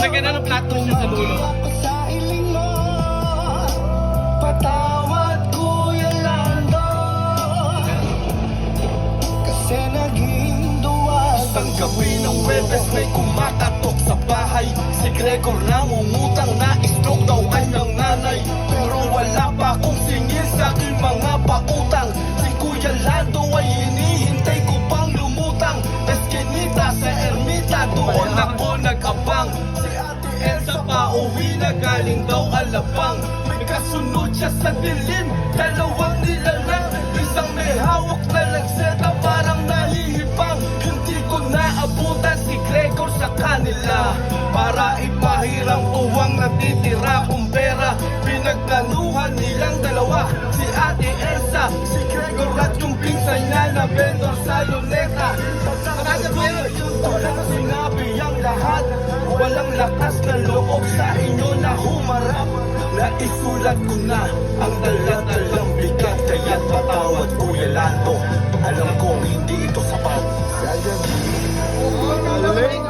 Lagyan na ng flat tooth siya sa dulo. Gabi ng Webes may kumakatok sa bahay. Si Gregor nangungutang na stroke daw kanyang nanay. Pero wala pa akong singil sa aking mga pautang. Si Kuya Lando ay hinihintay ko pang lumutang. Eskinita sa ermita doon ako nag-abang Si Ate Elsa pa uwi na galing daw alabang. May kasunod siya sa dilim Dalawang nilalang. Isang may hawak na lanseta parang nahihibang Hindi ko naabutan si Gregor sa kanila. Para ipahiram ko ang natitira kong pera Pinagdanuhan nilang dalawa. Si Ate Elsa, si Gregor at yung pinsan niya na vendor sa luneta lakas na loob sa inyo na humarap Naisulat ko na ang dala-dalang bigat Kaya patawad Kuya Lando Alam kong hindi ito sapat na yung eh.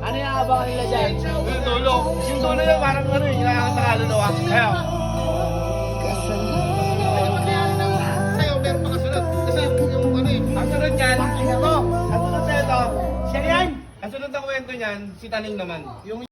Ano yung abangan nila dyan? Yung dulo. Yung dulo yung parang ano eh. Kinakanta ka lalawa. Kaya. Eh. Ang sunod niyan, ito. Ang sunod na ito. Siya yan. Ang sunod na kwento niyan, si Taning naman. Yung